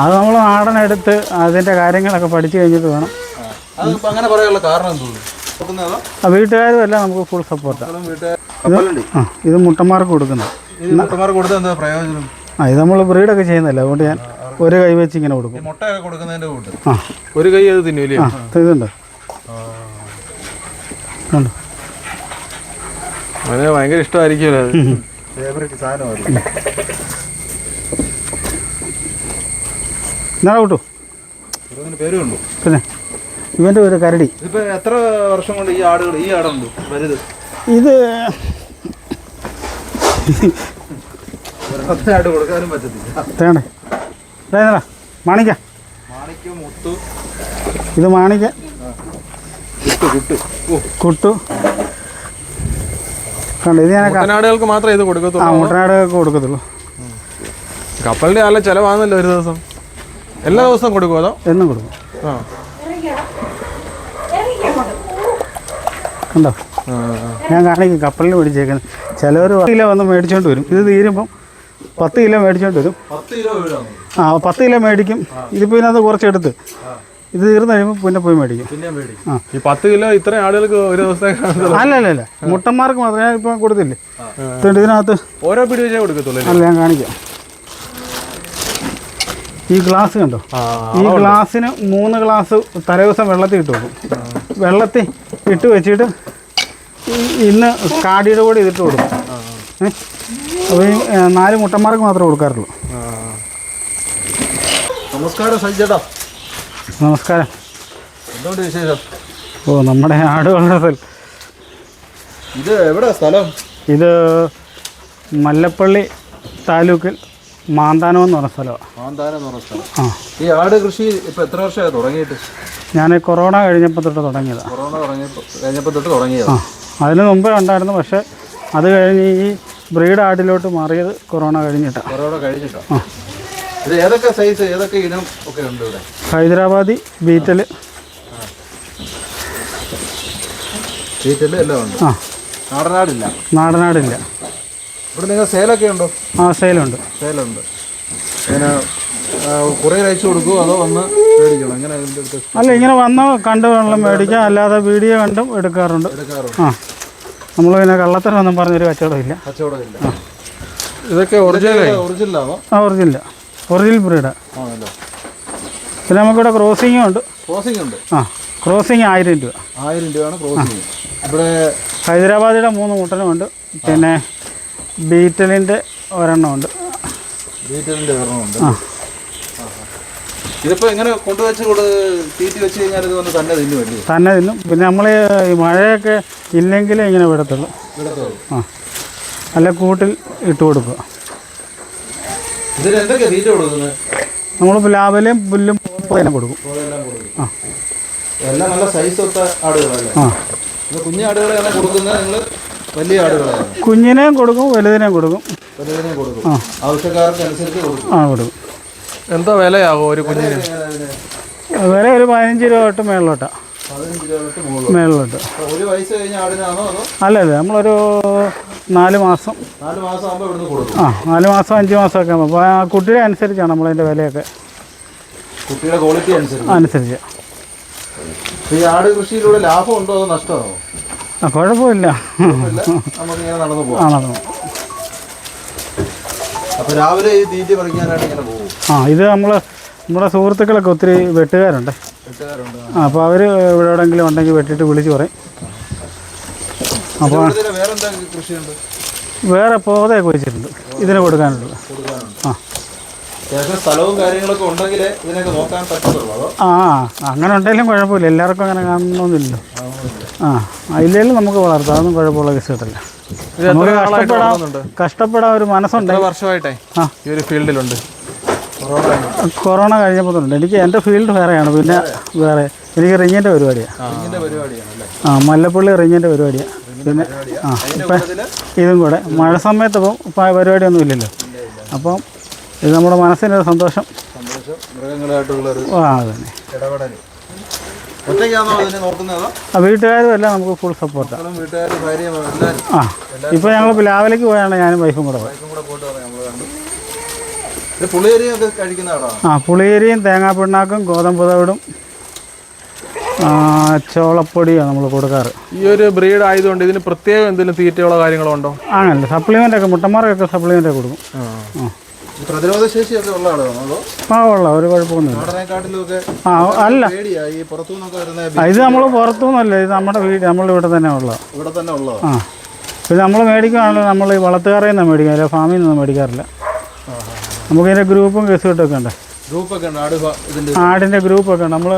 അത് നമ്മൾ നാടനെടുത്ത് അതിന്റെ കാര്യങ്ങളൊക്കെ പഠിച്ചു കഴിഞ്ഞിട്ട് വേണം. അങ്ങനെ പറയാനുള്ള കാരണം എന്തോന്നു വീട്ടുകാരും എല്ലാം നമുക്ക് ഫുൾ സപ്പോർട്ട് ഇത് മുട്ടന്മാർക്ക് കൊടുക്കുന്നത് പ്രയോജനം? ആ ഇത് നമ്മൾ ബ്രീഡൊക്കെ ചെയ്യുന്നില്ല. അതുകൊണ്ട് ഞാൻ ഒരു കൈ വെച്ച് ഇങ്ങനെ കൊടുക്കും. ആ. ഒരു കൈ അത് തിന്നില്ലേ ആ ഇതുണ്ട്. ഭയങ്കര ഇഷ്ടമായിരിക്കുമല്ലോ എന്നാ കൂട്ടു. പിന്നെ ഇവന്റെ ഒരു കരടി. ഇതിപ്പോ എത്ര വർഷം കൊണ്ട് ഈ ആടുകൾ ഈ ആടുണ്ട്? വലുത്. ഇത് ആട് കൊടുക്കാനും പറ്റത്തില്ല. തേണ്ടേ മാണിക്ക. മാണിക്ക മുത്തു. ഇത് മാണിക്ക. കുട്ടു കുട്ട്. കുട്ടു. കണ്ടോ ഇത് ഞാൻ കുട്ടനാടുകൾക്ക് മാത്രമേ ഇത് ആ കൊടുക്കത്തുള്ളൂ. മുട്ടനാടൊക്കെ കൊടുക്കത്തുള്ളൂ കപ്പലിന്റെ നല്ല ചെലവാണല്ലോ ഒരു ദിവസം. എല്ലാ ദിവസവും കൊടുക്കും അതോ? എന്നും കൊടുക്കും. ആ. ആ. ഞാൻ കാണിക്കും കപ്പലിൽ മേടിച്ചേക്കുന്നത് ചിലവർ പത്ത് കിലോ വന്ന് മേടിച്ചോണ്ട് വരും. ഇത് തീരുമ്പം പത്ത് കിലോ മേടിച്ചോണ്ട് വരും. ആ പത്ത് കിലോ മേടിക്കും. ഇതിപ്പോൾ ഇതിനകത്ത് കുറച്ചെടുത്ത്. ഇത് തീർന്നു കഴിയുമ്പോൾ പിന്നെ പോയി മേടിക്കും. പിന്നെ ആ. ഈ പത്ത് കിലോ ഇത്രയും ആളുകൾക്ക് ഒരു ദിവസം അല്ല. അല്ല അല്ല മുട്ടന്മാർക്ക് മാത്രമേ ഞാൻ ഇപ്പം കൊടുത്തില്ലേ? ഇതിനകത്ത്. ഓരോ പിടി വെച്ചേ കൊടുക്കത്തുള്ളൂ അല്ല ഞാൻ കാണിക്കാം. ഈ ഗ്ലാസ് കണ്ടോ? ഈ ഗ്ലാസ്സിന് മൂന്ന് ഗ്ലാസ് തലേദിവസം വെള്ളത്തിൽ ഇട്ട് കൊടുക്കും. വെള്ളത്തിൽ ഇട്ട് വെച്ചിട്ട് ഇന്ന് കാടിയുടെ കൂടെ ഇതിട്ട് കൊടുക്കും. ഏ? അപ്പോൾ ഈ നാല് മുട്ടന്മാർക്ക് മാത്രമേ കൊടുക്കാറുള്ളൂ. നമസ്കാരം സജ്ജേട്ടാ നമസ്കാരം. എന്തുകൊണ്ട് വിശേഷം? ഓ നമ്മുടെ ആടുകളുടെ സ്ഥലം. ഇത് എവിടെ സ്ഥലം? ഇത് മല്ലപ്പള്ളി താലൂക്കിൽ മാന്താനം എന്ന് പറഞ്ഞ സ്ഥലമാണ് മാന്താനം എന്ന് പറഞ്ഞ സ്ഥലം. ആ. ഈ ആട് കൃഷി ഇപ്പൊ എത്ര വർഷമായി തുടങ്ങിയിട്ട്? ഞാൻ കൊറോണ കഴിഞ്ഞപ്പോൾ തൊട്ട് തുടങ്ങിയതാണ് കൊറോണ കഴിഞ്ഞപ്പോൾ തൊട്ട് ആ. അതിന് മുമ്പേ ഉണ്ടായിരുന്നു പക്ഷേ അത് കഴിഞ്ഞ് ഈ ബ്രീഡ് ആടിലോട്ട് മാറിയത് കൊറോണ കഴിഞ്ഞിട്ടാണ് കൊറോണ കഴിഞ്ഞിട്ടാ. ഇത് ഏതൊക്കെ സൈസ് ഏതൊക്കെ ഇനം ഒക്കെ ഉണ്ട് ഇവിടെ? ഹൈദരാബാദി ബീറ്റൽ ബീറ്റൽ എല്ലാം ഉണ്ട്. ആ. നാടനാടില്ല. നാടനാടില്ല. ഇവിടെ നിങ്ങൾ സെയിലൊക്കെ ഉണ്ടോ? ആ സെയിലുണ്ട് സെയിലുണ്ട് പിന്നെ കുറേ അയച്ചു കൊടുക്കുമോ അതോ വന്ന് മേടിക്കണം? ഇതിന്റെ അടുത്ത്? അല്ല ഇങ്ങനെ വന്ന് കണ്ട് വെള്ളം മേടിക്കാം. അല്ലാതെ വീഡിയോ കണ്ടും എടുക്കാറുണ്ട്. എടുക്കാറുണ്ട്. ആ. നമ്മൾ പിന്നെ കള്ളത്തരം ഒന്നും പറഞ്ഞൊരു കച്ചവടമില്ല കച്ചവടമില്ല ഇതൊക്കെ ഒറിജിനൽ ഒറിജിനലാണോ ആ ഒറിജിനൽ ഒറിജിനൽ ബ്രീഡാ ആണല്ലോ. പിന്നെ നമുക്കിവിടെ ക്രോസിങ്ങും ഉണ്ട്. ക്രോസിംഗ് ഉണ്ട്? ആ ക്രോസിങ് ആയിരം രൂപ. ആയിരം രൂപയാണ് ക്രോസിംഗ് ഇവിടെ ഹൈദരാബാദിയുടെ മൂന്ന് മുട്ടനുമുണ്ട് പിന്നെ ബീറ്റലിന്റെ ഒരെണ്ണമുണ്ട് ബീറ്റലിന്റെ ഒരെണ്ണമുണ്ട് ഇതിപ്പോൾ എങ്ങനെ കൊണ്ടുവച്ച് തീറ്റി വെച്ച് കഴിഞ്ഞാൽ ഇത് വന്ന് തന്നെ തിന്നു വലിയ തന്നെ തിന്നും. പിന്നെ നമ്മൾ ഈ മഴയൊക്കെ ഇല്ലെങ്കിലേ ഇങ്ങനെ വിടത്തുള്ളൂ. ആ. അല്ല കൂട്ടിൽ ഇട്ട് കൊടുക്കുക. ഇതിന് എന്തൊക്കെയാണ് തീറ്റ കൊടുക്കുന്നത്? നമ്മൾ പ്ലാവിലെയും പുല്ലും തന്നെ കൊടുക്കും. ആ. എല്ലാം നല്ല സൈസ് ഒത്ത ആടുകളല്ലേ? ആ. കുഞ്ഞാടുകളെ കുഞ്ഞു കൊടുക്കുന്നത്. നിങ്ങൾ വലിയ ആടുകളെയാണ് കുഞ്ഞിനെയും കൊടുക്കും വലുതിനെയും കൊടുക്കും. വലുതിനെ കൊടുക്കും. ആ. ആവശ്യക്കാർക്ക് അനുസരിച്ച് കൊടുക്കും. ആ കൊടുക്കും. എന്താ വിലയാകും ഒരു കുഞ്ഞിന്? വില ഒരു പതിനഞ്ച് രൂപ തൊട്ട് മേളിലോട്ടാണ് മേളിലോട്ട്. ഒരു വയസ്സ് കഴിഞ്ഞ ആടിനാണോ അല്ല അല്ല നമ്മളൊരു നാല് മാസം. നാല് മാസം ആ നാല് മാസം അഞ്ച് മാസമൊക്കെ ആകുമ്പോൾ അപ്പോൾ ആ കുട്ടിയുടെ അനുസരിച്ചാണ് നമ്മളതിന്റെ വിലയൊക്കെ കുട്ടിയുടെ ക്വാളിറ്റി അനുസരിച്ച്. അനുസരിച്ച്. ഈ ആട് കൃഷിയിലൂടെ ലാഭം ഉണ്ടോ അതോ നഷ്ടമാണോ? കുഴപ്പമില്ല. ഇല്ല നമുക്ക് നടന്നു പോകാം ആ നടന്നു അപ്പൊ രാവിലെ ഈ തീറ്റ പറിക്കാനായിട്ട് ഇങ്ങനെ പോകും. ആ ഇത് നമ്മൾ നമ്മുടെ സുഹൃത്തുക്കളൊക്കെ ഒത്തിരി വെട്ടുകാരുണ്ട്. അപ്പൊ ആ. അപ്പോൾ അവർ ഇവിടെ എവിടെയെങ്കിലും ഉണ്ടെങ്കിൽ വെട്ടിട്ട് വിളിച്ചു പറയും. അപ്പോൾ വേറെ പോതയൊക്കെ വെച്ചിട്ടുണ്ട്. ഇതിന് കൊടുക്കാനുള്ളത്. കൊടുക്കാനുണ്ട്. ആ. സ്ഥലവും കാര്യങ്ങളൊക്കെ ഇതിനൊക്കെ നോക്കാൻ ആ അങ്ങനെ ഉണ്ടെങ്കിലും കുഴപ്പമില്ല. എല്ലാവർക്കും അങ്ങനെ കാണണമെന്നില്ലല്ലോ ആ ഇല്ലെങ്കിലും നമുക്ക് വളർത്താം. അതൊന്നും കുഴപ്പമുള്ള കേസ് കിട്ടില്ല നമുക്ക് കഷ്ടപ്പെടാൻ കഷ്ടപ്പെടാൻ ഒരു മനസ്സുണ്ട്. വർഷമായിട്ടേ? ആ. ഈ ഒരു ഫീൽഡിലുണ്ട്. കൊറോണ കൊറോണ കഴിഞ്ഞപ്പോൾ എനിക്ക് എന്റെ ഫീൽഡ് വേറെയാണ്. പിന്നെ വേറെ എനിക്ക് റിങ്ങിന്റെ പരിപാടിയാണ് ആ മല്ലപ്പള്ളി റിങ്ങിന്റെ പരിപാടിയാണ് പിന്നെ ആ ഇപ്പം ഇതും കൂടെ. മഴ സമയത്ത് ഇപ്പം ഇപ്പം പരിപാടിയൊന്നും ഇല്ലല്ലോ. അപ്പം ഇത് നമ്മുടെ മനസ്സിനൊരു സന്തോഷം. സന്തോഷം. മൃഗങ്ങളായിട്ടുള്ള ഒരു ആ അതന്നെ ഇടപെടൽ ഒറ്റയ്ക്കാണോ അതിനെ നോക്കുന്നതോ ആ വീട്ടുകാരും എല്ലാം നമുക്ക് ഫുൾ സപ്പോർട്ടാണ് എല്ലാവരും ആ ഇപ്പോൾ ഞങ്ങൾ രാവിലേക്ക് പോയാണ് ഞാനും വൈഫും കൂടെ ആ പുളിയരിയും തേങ്ങാപ്പിണ്ണാക്കും ഗോതമ്പ് തവിടും ചോളപ്പൊടിയാണ് നമ്മൾ കൊടുക്കാറ്. ഈ ഒരു ബ്രീഡ് ആയതുകൊണ്ട് ഇതിന് പ്രത്യേകം എന്തെങ്കിലും തീറ്റകളോ കാര്യങ്ങളോ ഉണ്ടോ? ആണല്ലേ സപ്ലിമെന്റ് ഒക്കെ മുട്ടന്മാർക്കൊക്കെ സപ്ലിമെന്റ് ഒക്കെ കൊടുക്കും. ആ. ഉള്ള ഒരു കുഴപ്പമൊന്നുമില്ല. ആ അല്ല. ഇത് നമ്മൾ പുറത്തുനിന്നല്ല ഇത് നമ്മുടെ വീട് നമ്മളിവിടെ തന്നെ ഉള്ള. ഇവിടെ തന്നെ ഉള്ള ആ. ഇത് നമ്മൾ മേടിക്കുകയാണല്ലോ നമ്മൾ ഈ വളർത്തുകാരെ നിന്ന് മേടിക്കാം അല്ലെ ഫാമിൽ നിന്ന് മേടിക്കാറില്ല. നമുക്കിതിന്റെ ഗ്രൂപ്പും കേസുകെട്ടൊക്കെ ഉണ്ട്. ഗ്രൂപ്പൊക്കെ ഉണ്ട് ആട് ഫ- ഇതിന്റെ ആടിന്റെ ഗ്രൂപ്പൊക്കെ ഉണ്ട്. നമ്മൾ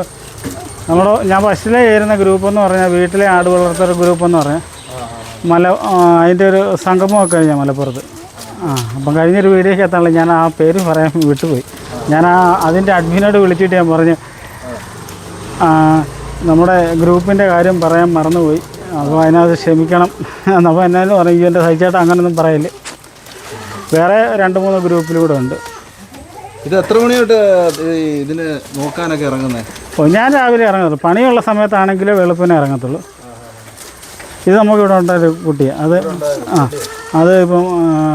നമ്മുടെ ഞാൻ ബസ്സിലെ ചേരുന്ന ഗ്രൂപ്പ് എന്ന് പറഞ്ഞാൽ വീട്ടിലെ ആട് വളർത്തൽ ഗ്രൂപ്പ് എന്ന് പറഞ്ഞാൽ മല അതിന്റെ ഒരു സംഗമമൊക്കെ കഴിഞ്ഞാൽ മലപ്പുറത്ത്. ആ അപ്പം കഴിഞ്ഞൊരു വീഡിയോയ്ക്ക് എത്താനുള്ള ഞാൻ ആ പേര് പറയാൻ വിട്ടുപോയി. ഞാൻ ആ അതിന്റെ അഡ്മിനോട് വിളിച്ചിട്ട് ഞാൻ പറഞ്ഞു ആ, നമ്മുടെ ഗ്രൂപ്പിന്റെ കാര്യം പറയാൻ മറന്നുപോയി. അപ്പോൾ അതിനകത്ത് ക്ഷമിക്കണം. അപ്പോൾ എന്നാലും പറഞ്ഞു എന്റെ സഹിച്ചേട്ടാ അങ്ങനൊന്നും പറയില്ല. വേറെ രണ്ട് മൂന്ന് ഗ്രൂപ്പിലൂടെ ഉണ്ട്. ഇത് എത്ര മണി തൊട്ട് ഇതിന് നോക്കാനൊക്കെ ഇറങ്ങുന്നത് ഓ ഞാൻ രാവിലെ ഇറങ്ങത്തുള്ളൂ. പണിയുള്ള സമയത്താണെങ്കിലേ വെളുപ്പിനെ ഇറങ്ങത്തുള്ളൂ. ഇത് നമുക്കിവിടെ ഉണ്ടായൊരു കുട്ടിയാണ് അത് ആ അത് ഇപ്പം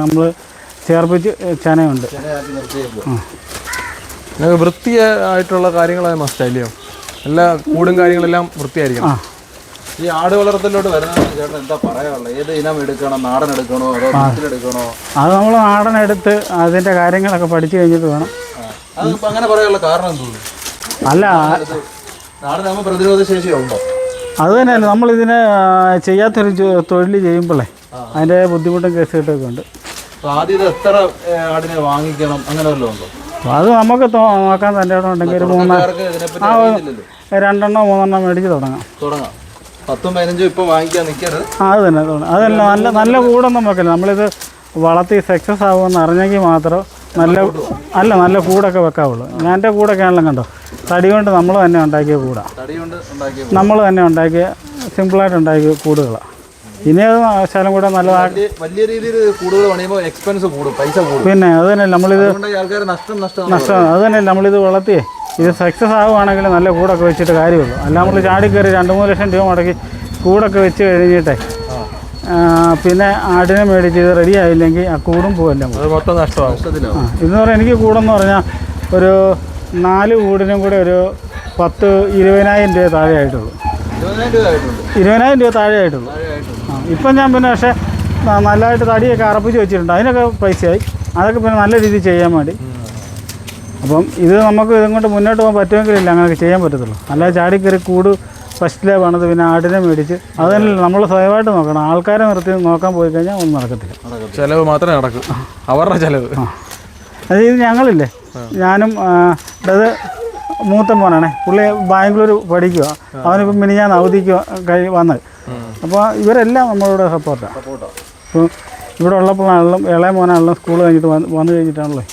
നമ്മൾ ചേർപ്പിച്ച് ചനയുണ്ട്. നിങ്ങൾക്ക് വൃത്തിയായിട്ടുള്ള കാര്യങ്ങളായ മസ്റ്റായില്ലയോ എല്ലാ കൂടും കാര്യങ്ങളെല്ലാം വൃത്തിയായിരിക്കണം. ഈ ആട് വളർത്തലോട്ട് വരുന്ന ചേട്ടൻ എന്താ പറയാനുള്ളത്? ഏത് ഇനം എടുക്കണം നാടൻ എടുക്കണോ അതോ എടുക്കണോ? അത് നമ്മൾ നാടൻ എടുത്ത് അതിന്റെ കാര്യങ്ങളൊക്കെ പഠിച്ചു കഴിഞ്ഞിട്ട് വേണം. അത് അങ്ങനെ പറയാനുള്ള കാരണം എന്തുള്ളൂ അല്ല നാടനാകുമ്പോൾ പ്രതിരോധ ശേഷിയോ ഉണ്ടോ? അത് തന്നെയല്ല നമ്മളിതിനെ ചെയ്യാത്തൊരു തൊഴിൽ ചെയ്യുമ്പോഴേ അതിന്റെ ബുദ്ധിമുട്ടും കേസുകെട്ടൊക്കെ ഉണ്ട്. ആദ്യം എത്ര ആടിനെ വാങ്ങിക്കണം അങ്ങനെ വല്ലതും ഉണ്ടോ? അത് നമുക്ക് നോക്കാൻ തന്നെ ഉണ്ടെങ്കിൽ ഒരു മൂന്ന് രണ്ടെണ്ണോ മൂന്നെണ്ണോ മേടിച്ച് തുടങ്ങാം. തുടങ്ങാം. പത്തും പതിനഞ്ചും ഇപ്പൊ വാങ്ങിക്കാൻ നിൽക്കരുത്. അത് തന്നെ അതല്ല നല്ല നല്ല കൂടൊന്നും വെക്കില്ല. നമ്മളിത് വളർത്തി സക്സസ് ആവുമെന്ന് അറിഞ്ഞെങ്കിൽ മാത്രം നല്ല അല്ല നല്ല കൂടൊക്കെ വെക്കാവുള്ളൂ. ഞാൻ എന്റെ കൂടൊക്കെ ആണല്ലോ കണ്ടോ? തടി കൊണ്ട് നമ്മൾ തന്നെ ഉണ്ടാക്കിയ കൂടാ. നമ്മൾ തന്നെ ഉണ്ടാക്കിയ സിമ്പിളായിട്ട് ഉണ്ടാക്കിയ കൂടുകളാണ് ഇനി അത് ശകലം കൂടെ നല്ല വലിയ രീതിയിൽ കൂടുതൽ പണിയുമ്പോൾ എക്സ്പെൻസ് കൂടും പൈസ കൂടും. പിന്നെ അത് തന്നെ നമ്മളിത് ആൾക്കാർ നഷ്ടം നഷ്ടം നഷ്ടമാണ് അത് തന്നെ നമ്മളിത് വളർത്തി ഇത് സക്സസ് ആവുകയാണെങ്കിൽ നല്ല കൂടൊക്കെ വെച്ചിട്ട് കാര്യമുള്ളൂ. അല്ല നമ്മൾ ചാടി കയറി രണ്ട് മൂന്ന് ലക്ഷം രൂപ മുടക്കി കൂടൊക്കെ വെച്ച് കഴിഞ്ഞിട്ടേ പിന്നെ ആടിനെ മേടിച്ച് ഇത് റെഡി ആയില്ലെങ്കിൽ ആ കൂടും പോവല്ല മൊത്തം നഷ്ടമാണ് ഇതെന്ന് പറഞ്ഞാൽ എനിക്ക് കൂടെന്ന് പറഞ്ഞാൽ ഒരു നാല് കൂടിനും കൂടെ ഒരു പത്ത് ഇരുപതിനായിരം രൂപ താഴെ ആയിട്ടുള്ളൂ. ഇരുപതിനായിരം രൂപ താഴെ ആയിട്ടുള്ളൂ. ഇപ്പം ഞാൻ പിന്നെ പക്ഷേ നല്ലതായിട്ട് തടിയൊക്കെ അറപ്പിച്ച് വെച്ചിട്ടുണ്ട്. അതിനൊക്കെ പൈസയായി. അതൊക്കെ പിന്നെ നല്ല രീതിയിൽ ചെയ്യാൻ വേണ്ടി. അപ്പം ഇത് നമുക്ക് ഇതും കൊണ്ട് മുന്നോട്ട് പോകാൻ പറ്റുമെങ്കിലില്ല. അങ്ങനെയൊക്കെ ചെയ്യാൻ പറ്റത്തുള്ളൂ. അല്ലാതെ കയറി കൂട് ഫസ്റ്റിലേ പണിത് പിന്നെ ആടിനെ മേടിച്ച് അത് തന്നെ നമ്മൾ സ്വയമായിട്ട് നോക്കണം. ആൾക്കാരെ നിർത്തി നോക്കാൻ പോയി കഴിഞ്ഞാൽ ഒന്നും നടക്കത്തില്ല. ചിലവ് മാത്രമേ നടക്കൂ. അവരുടെ ചിലവ്. അത് ഇത് ഞങ്ങളില്ലേ? ഞാനും അത് മൂത്ത മോനാണേ. പുള്ളി ബാംഗ്ലൂർ പഠിക്കുക മിനി മിനിഞ്ഞാന്ന് അവധിക്ക് കഴി വന്നത് അപ്പോൾ ഇവരെല്ലാം നമ്മളോട് സപ്പോർട്ടാണ് ഇവിടെ ഉള്ളപ്പോഴാണെങ്കിലും ഇളയ മോനാണെങ്കിലും സ്കൂൾ കഴിഞ്ഞിട്ട് വന്ന് വന്നു കഴിഞ്ഞിട്ടാണല്ലോ.